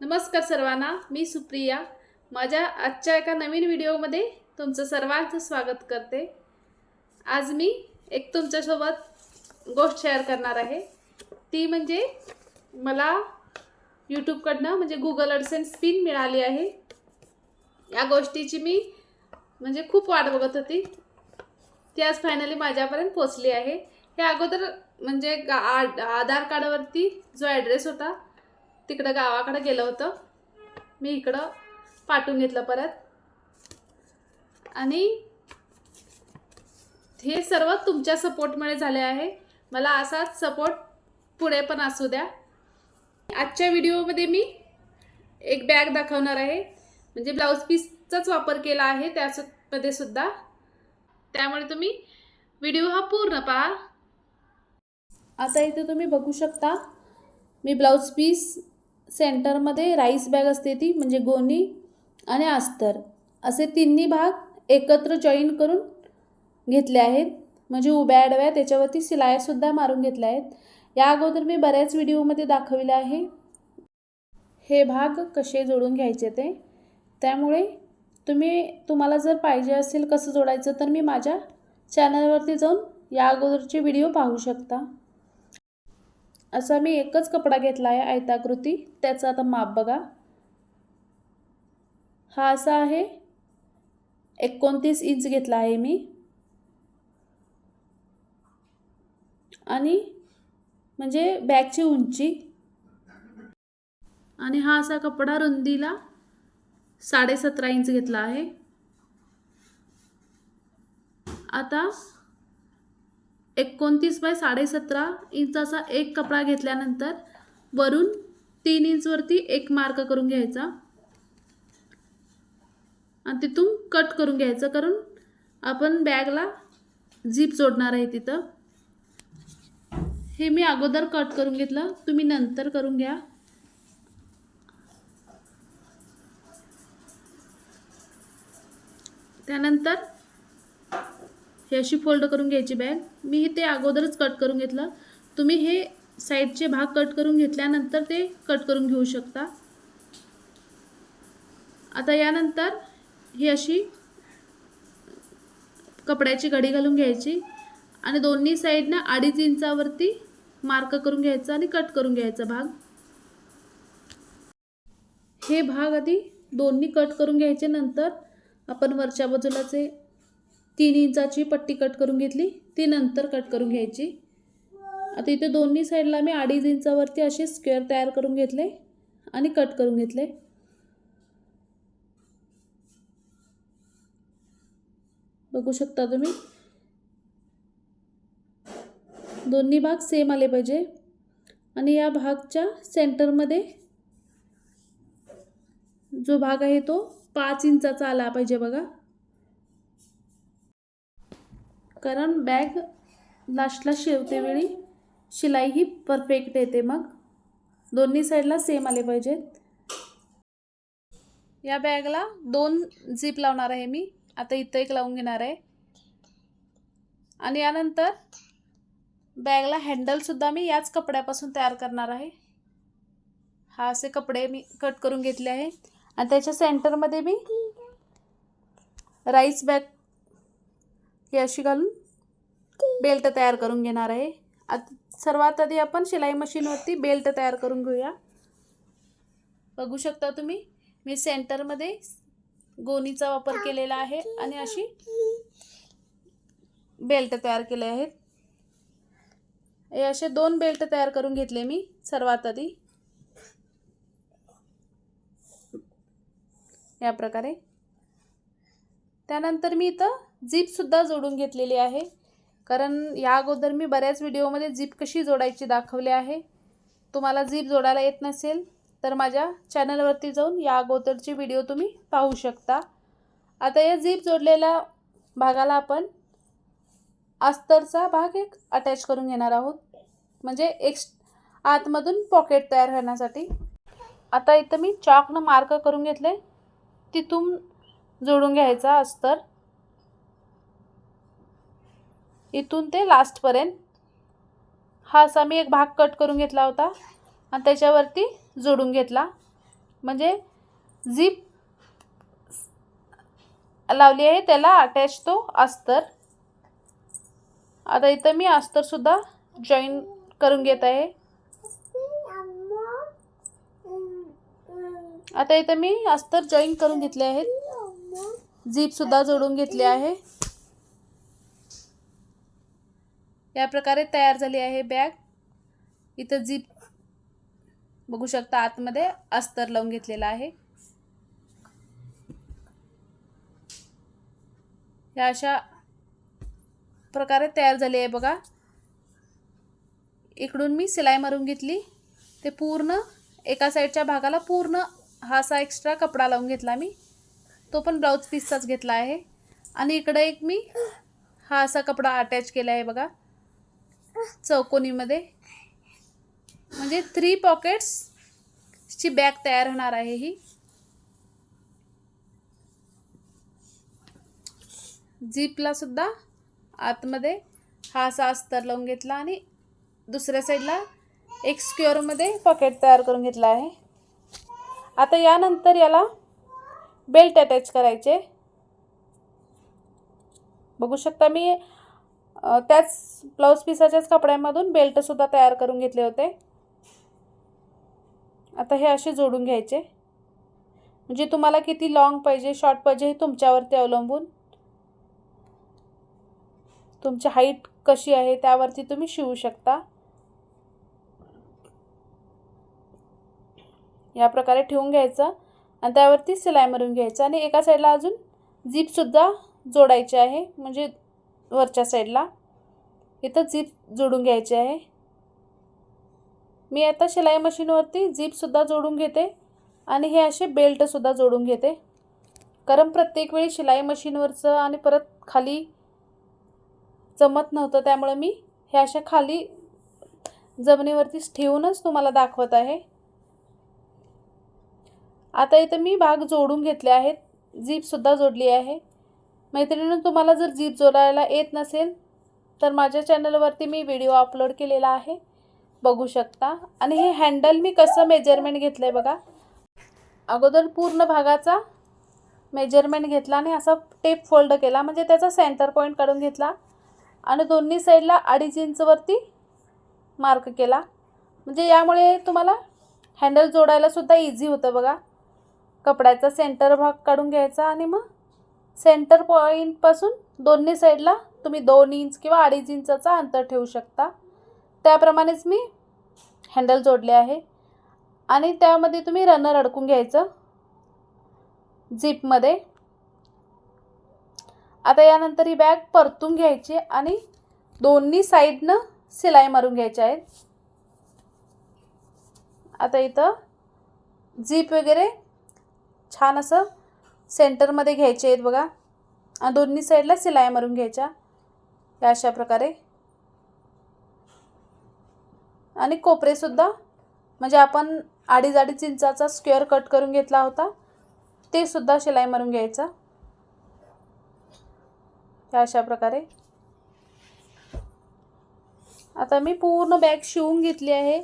नमस्कार सर्वांना मी सुप्रिया. माझ्या आजच्या एका नवीन व्हिडिओमध्ये तुमचं सर्वांचं स्वागत करते. आज मी एक तुमच्यासोबत गोष्ट शेअर करणार आहे. ती म्हणजे मला यूट्यूबकडनं म्हणजे गुगल अडसेन्स पिन मिळाली आहे. या गोष्टीची मी म्हणजे खूप वाट बघत होती. ती आज फायनली माझ्यापर्यंत पोचली आहे. हे अगोदर म्हणजे गा आ- आधार कार्डावरती जो ॲड्रेस होता तिकडं गावाकडं गेलं होतं. मी इकडं पाठवून घेतलं परत. आणि हे सर्व तुमच्या सपोर्टमुळे झाले आहे. मला असाच सपोर्ट पुढे पण असू द्या. आजच्या व्हिडिओमध्ये मी एक बॅग दाखवणार आहे. म्हणजे ब्लाऊज पीसचाच वापर केला आहे त्यामध्ये सुद्धा. त्यामुळे तुम्ही व्हिडिओ हा पूर्ण पहा. आता इथे तुम्ही बघू शकता. मी ब्लाऊज पीस सेंटरमध्ये राईस बॅग असते ती म्हणजे गोणी आणि अस्तर. असे तिन्ही भाग एकत्र जॉईन करून घेतले आहेत. म्हणजे उभ्या आडव्या त्याच्यावरती शिलायासुद्धा मारून घेतल्या आहेत. या अगोदर मी बऱ्याच व्हिडिओमध्ये दाखविले आहे. हे भाग कसे जोडून घ्यायचे ते. त्यामुळे तुम्ही तुम्हाला जर पाहिजे असेल कसं जोडायचं तर मी माझ्या चॅनलवरती जाऊन या अगोदरचे व्हिडिओ पाहू शकता. असा मी एकच कपडा घेतला आहे आयताकृती. त्याचं आता माप बघा. हा असा आहे. एकोणतीस इंच घेतला आहे मी. आणि म्हणजे बॅगची उंची. आणि हा असा कपडा रुंदीला साडेसतरा इंच घेतला आहे. आता एकोणतीस बाय साडेसतरा इंचाचा एक कपडा घेतल्यानंतर वरून तीन इंचवरती एक मार्क करून घ्यायचा. आणि तिथून कट करून घ्यायचं कारण आपण बॅगला झीप जोडणार आहे तिथं. हे मी अगोदर कट करून घेतलं तुम्ही नंतर करून घ्या. त्यानंतर हे अशी फोल्ड करून घ्यायची बॅग मी ते अगोदरच कट करून घेतलं. तुम्ही हे साईडचे भाग कट करून घेतल्यानंतर ते कट करून घेऊ शकता. आता यानंतर ही अशी कपड्याची घडी घालून घ्यायची आणि दोन्ही साईडनं अडीच इंचावरती मार्क करून घ्यायचा आणि कट करून घ्यायचा भाग. हे भाग आधी दोन्ही कट करून घ्यायचे नंतर आपण वरच्या बाजूलाचे तीन इंचाची पट्टी कट करून घेतली. ती नंतर कट करून घ्यायची. आता इथे दोन्ही साईडला मी अडीच इंचावरती असे स्क्वेअर तयार करून घेतले आणि कट करून घेतले. बघू शकता तुम्ही. दोन्ही भाग सेम आले पाहिजे. आणि या भागच्या सेंटरमध्ये जो भाग आहे तो पाच इंचाचा आला पाहिजे बघा. कारण बॅग लास्टला शिवतेवेळी शिलाई ही परफेक्ट येते मग. दोन्ही साईडला सेम आले पाहिजेत या बॅगला दोन झिप लावणार आहे मी. आता इथं एक लावून घेणार आहे. आणि यानंतर बॅगला हँडलसुद्धा मी याच कपड्यापासून तयार करणार आहे. हा असे कपडे मी कट करून घेतले आहे. आणि त्याच्या सेंटरमध्ये मी राईस बॅग ही अशी घालून बेल्ट तयार करून घेणार आहे. आता सर्वात आधी आपण शिलाई मशीनवरती बेल्ट तयार करून घेऊया. बघू शकता तुम्ही मी सेंटरमध्ये गोणीचा वापर केलेला आहे आणि अशी बेल्ट तयार केले आहेत. हे असे दोन बेल्ट तयार करून घेतले मी सर्वात आधी. या प्रकारे. त्यानंतर मी इथं जीपसुद्धा जोडून घेतलेली आहे. कारण या अगोदर मी बऱ्याच व्हिडिओमध्ये जीप कशी जोडायची दाखवली आहे. तुम्हाला जीप जोडायला येत नसेल तर माझ्या चॅनलवरती जाऊन या अगोदरचे व्हिडिओ तुम्ही पाहू शकता. आता या जीप जोडलेल्या भागाला आपण अस्तरचा भाग एक अटॅच करून घेणार आहोत. म्हणजे एक्स आतमधून पॉकेट तयार करण्यासाठी. आता इथं मी चॉकनं मार्क करून घेतले. तिथून जोडून घ्यायचा अस्तर. इथून ते लास्टपर्यंत हा असा मी एक भाग कट करून घेतला होता. आणि त्याच्यावरती जोडून घेतला. म्हणजे झीप लावली आहे त्याला अटॅच तो अस्तर. आता इथं मी अस्तरसुद्धा जॉईन करून घेत आहे. आता इथं मी अस्तर जॉईन करून घेतले आहेत. झीपसुद्धा जोडून घेतली आहे. या प्रकारे तयार झाली आहे बॅग. इथं झीप बघू शकता आतमध्ये अस्तर लावून घेतलेला आहे. या अशा प्रकारे तयार झाली आहे बघा. इकडून मी सिलाई मारून घेतली. ते पूर्ण एका साईडच्या भागाला पूर्ण हा असा एक्स्ट्रा कपडा लावून घेतला मी. तो पण ब्लाऊज पीसचाच घेतला आहे. आणि इकडं एक मी हा असा कपडा अटॅच केला आहे बघा. चौकोनीमध्ये. म्हणजे थ्री पॉकेट्सची बॅग तयार होणार आहे ही. जीपला सुद्धा आतमध्ये हा असा अस्तर लावून घेतला आणि दुसऱ्या साईडला एक स्क्युअरमध्ये पॉकेट तयार करून घेतला आहे. आता यानंतर याला बेल्ट अटॅच करायचे. बघू शकता मी त्याच ब्लाऊज पिसाच्याच कपड्यामधून बेल्टसुद्धा तयार करून घेतले होते. आता हे असे जोडून घ्यायचे. म्हणजे तुम्हाला किती लॉंग पाहिजे शॉर्ट पाहिजे हे तुमच्यावरती अवलंबून. तुमची हाईट कशी आहे त्यावरती तुम्ही शिवू शकता. या प्रकारे ठेवून घ्यायचं. आणि त्यावरती सिलाई मारून घ्यायचं आणि एका साईडला अजून झीपसुद्धा जोडायची आहे. म्हणजे वरच्या साईडला इथं झीप जोडून घ्यायची आहे. मी आता शिलाई मशीनवरती झीपसुद्धा जोडून घेते आणि हे असे बेल्टसुद्धा जोडून घेते. कारण प्रत्येक वेळी शिलाई मशीनवरचं आणि परत खाली जमत नव्हतं त्यामुळं मी हे अशा खाली जमिनीवरतीच ठेवूनच तुम्हाला दाखवत आहे. आता इथं मी भाग जोडून घेतले आहेत. जीपसुद्धा जोडली आहे. मैत्रिणीनं तुम्हाला जर जीप जोडायला येत नसेल तर माझ्या चॅनलवरती मी व्हिडिओ अपलोड केलेला आहे. बघू शकता. आणि हे हँडल मी कसं मेजरमेंट घेतलं आहे बघा. अगोदर पूर्ण भागाचा मेजरमेंट घेतला आणि असा टेप फोल्ड केला. म्हणजे त्याचा सेंटर पॉईंट काढून घेतला. आणि दोन्ही साईडला अडीच इंचवरती मार्क केला. म्हणजे यामुळे तुम्हाला हँडल जोडायलासुद्धा इझी होतं बघा. कपड्याचा सेंटर भाग काढून घ्यायचा आणि मग सेंटर पॉईंटपासून दोन्ही साईडला तुम्ही दोन इंच किंवा अडीच इंचाचा अंतर ठेवू शकता. त्याप्रमाणेच मी हँडल जोडले आहे. आणि त्यामध्ये तुम्ही रनर अडकून घ्यायचं झिपमध्ये आता यानंतर ही बॅग परतून घ्यायची आणि दोन्ही साईडनं सिलाई मारून घ्यायच्या आहेत. आता इथं झीप वगैरे छान असं सेंटरमध्ये घ्यायचे आहेत बघा. आणि दोन्ही साईडला सिलाई मारून घ्यायच्या. या अशा प्रकारे. आणि कोपरेसुद्धा म्हणजे आपण अडीच अडीच इंचाचा स्क्वेअर कट करून घेतला होता ते सुद्धा शिलाई मारून घ्यायचा. या अशा प्रकारे. आता मी पूर्ण बॅग शिवून घेतली आहे.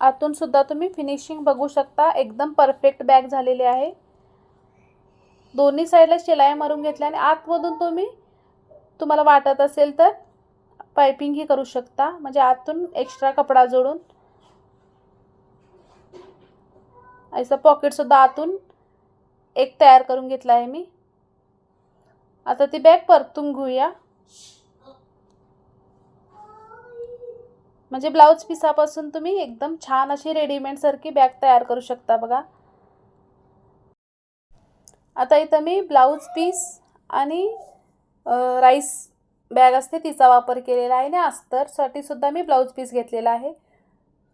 आतून सुद्धा तुम्ही फिनिशिंग बघू शकता. एकदम परफेक्ट बॅग झालेली आहे. दोन्ही साईडला शिलाई मारून घेतल्या आणि आतमधून तुम्ही तुम्हाला वाटत असेल तर पायपिंगही करू शकता. म्हणजे आतून एक्स्ट्रा कपडा जोडून. असं पॉकेटसुद्धा आतून एक तयार करून घेतला आहे मी. आता ती बॅग परतून घेऊया. म्हणजे ब्लाऊज पिसापासून तुम्ही एकदम छान अशी रेडीमेडसारखी बॅग तयार करू शकता बघा. आता इथं मी ब्लाऊज पीस आणि राईस बॅग असते तिचा वापर केलेला आहे. आणि अस्तरसाठी सुद्धा मी ब्लाऊज पीस घेतलेला आहे.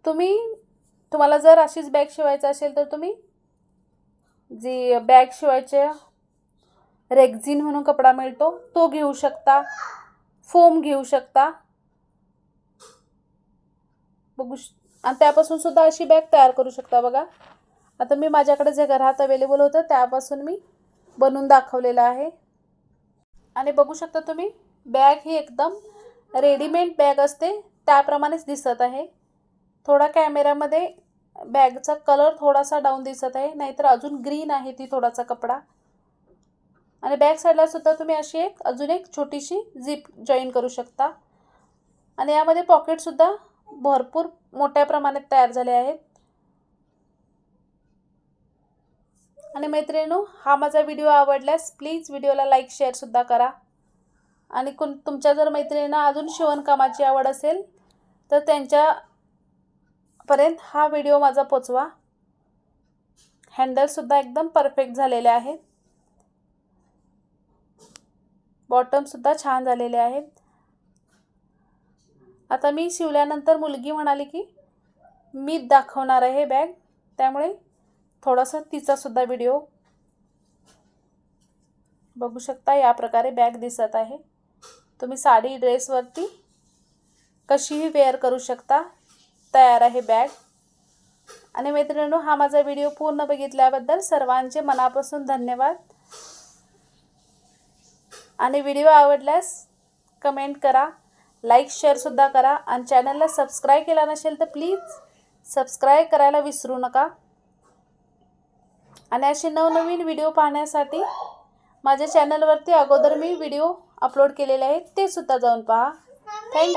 तुम्ही तुम्हाला जर अशीच बॅग शिवायचं असेल तर तुम्ही जी बॅग शिवायचे रेग्झिन म्हणून कपडा मिळतो तो घेऊ शकता. फोम घेऊ शकता. बघू श आणि त्यापासून सुद्धा अशी बॅग तयार करू शकता बघा. आता मी माझ्याकडे जे घरात अवेलेबल होतं त्यापासून मी बनवून दाखवलेलं आहे. आणि बघू शकता तुम्ही बॅग ही एकदम रेडीमेड बॅग असते त्याप्रमाणेच दिसत आहे. थोडा कॅमेऱ्यामध्ये बॅगचा कलर थोडासा डाऊन दिसत आहे नाहीतर अजून ग्रीन आहे ती थोडासा कपडा. आणि बॅक साईडला सुद्धा तुम्ही अशी एक अजून एक छोटीशी झिप जॉईन करू शकता. आणि यामध्ये पॉकेटसुद्धा भरपूर मोठ्या प्रमाणात तयार झाले आहेत. आणि मैत्रिणू हा माझा व्हिडिओ आवडल्यास प्लीज व्हिडिओला लाईक शेअरसुद्धा करा. आणि कोण तुमच्या जर मैत्रिणींना अजून शिवणकामाची आवड असेल तर त्यांच्यापर्यंत हा व्हिडिओ माझा पोचवा. हँडलसुद्धा एकदम परफेक्ट झालेले आहेत. बॉटमसुद्धा छान झालेले आहेत. आता मी शिवल्यानंतर मुलगी म्हणाली की मी दाखवणार आहे बॅग त्यामुळे थोडासा तिचासुद्धा व्हिडिओ बघू शकता या प्रकारे बॅग दिसत आहे. तुम्ही साडी ड्रेसवरती कशीही वेअर करू शकता. तयार आहे बॅग आणि मैत्रिणींनो हा माझा व्हिडिओ पूर्ण बघितल्याबद्दल सर्वांचे मनापासून धन्यवाद. आणि व्हिडिओ आवडल्यास कमेंट करा लाईक शेअरसुद्धा करा. आणि चॅनलला सबस्क्राईब केला नसेल तर प्लीज सबस्क्राईब करायला विसरू नका. आणि असे नवनवीन व्हिडिओ पाहण्यासाठी माझ्या चॅनलवरती अगोदर मी व्हिडिओ अपलोड केलेले आहेत ते सुद्धा जाऊन पहा. थँक्यू